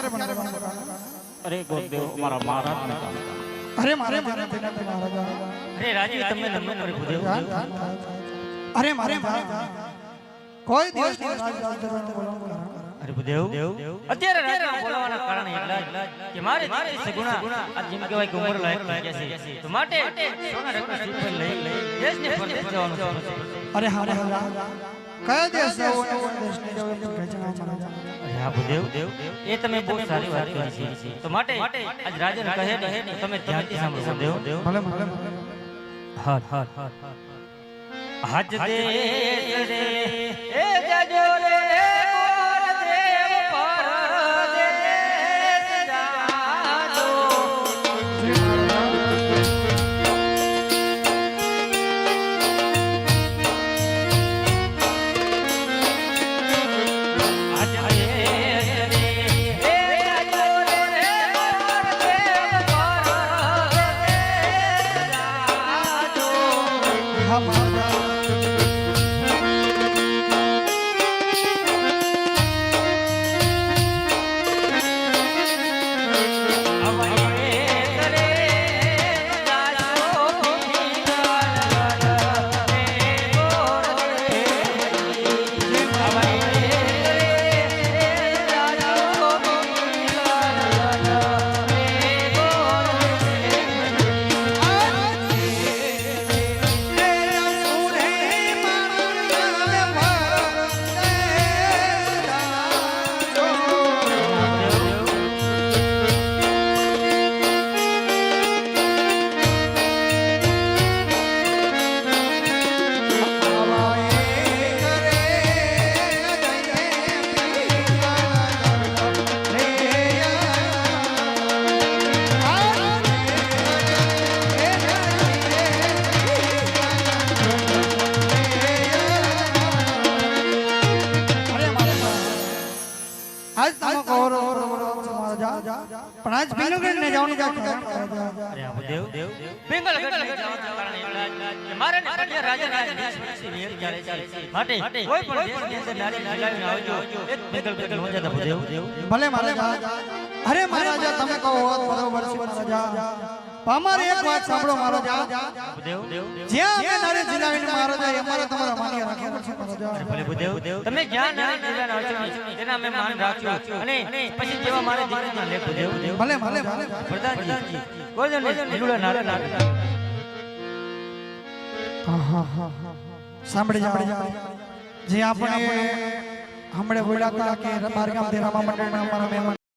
અરે ગુરુદેવ અમારા મહારાજ અરે મારે મારે તેનાથી મહારાજા અરે રાજી તમે નમન કરી ગુરુદેવ અરે મારે મહારાજા કોઈ દિવસ નહીં રાજ રાજ દરબારને બોલાવવાનું કારણ. અરે ગુરુદેવ અત્યારે રાજા બોલાવાના કારણે એટલા જ કે મારે જે સગુણા આ જેમ કહેવાય કે ઉંમર લાયક થઈ ગયા છે તો માટે સોના રત્ન શ્રીફળ લઈ લઈ દેશને ફરતે જવાનું છે અરે હા મહારાજા કયા દેશ જવું અને કોણ દેશ હા એ તમે બહુ સારી વાત કરી છે. તો માટે આજ રાજાને કહે કહે તમે ધ્યાનથી સાંભળો ગુરુદેવ ભલે ભલે ભલે. હા હા હજ દે રે એ જજો રે હા આજ તમે કહો રો રો રો રો રો મહારાજા પણ આજ પિંગલગઢ ને જવાનું ક્યાં કારણ માટે કોઈ પણ દેશની અંદર નારી આવજો એક બેંગલ બેંગલ હો જાતા દેવ ભલે મહારાજા અરે મહારાજા તમે કહો બરોબર છે મહારાજા પણ અમારે એક વાત સાંભળો મારો ભૂદેવ જ્યાં અમે નારી જિલ્લાવીને મહારાજા એ અમારે તમારા માન્ય રાખ્યા છે મહારાજા તમે જ્યાં નારી જિલ્લાના આવશો તેના મેં માન રાખ્યું અને પછી જેવા મારે દીકરીના લે ભલે ભલે ભલે પ્રધાનજી. હા હા હા હા. સાંભળી જાઓ. જે આપણે હમણે બોલ્યા હતા કે બારગામથી રામા મંડળના અમારા મહેમાન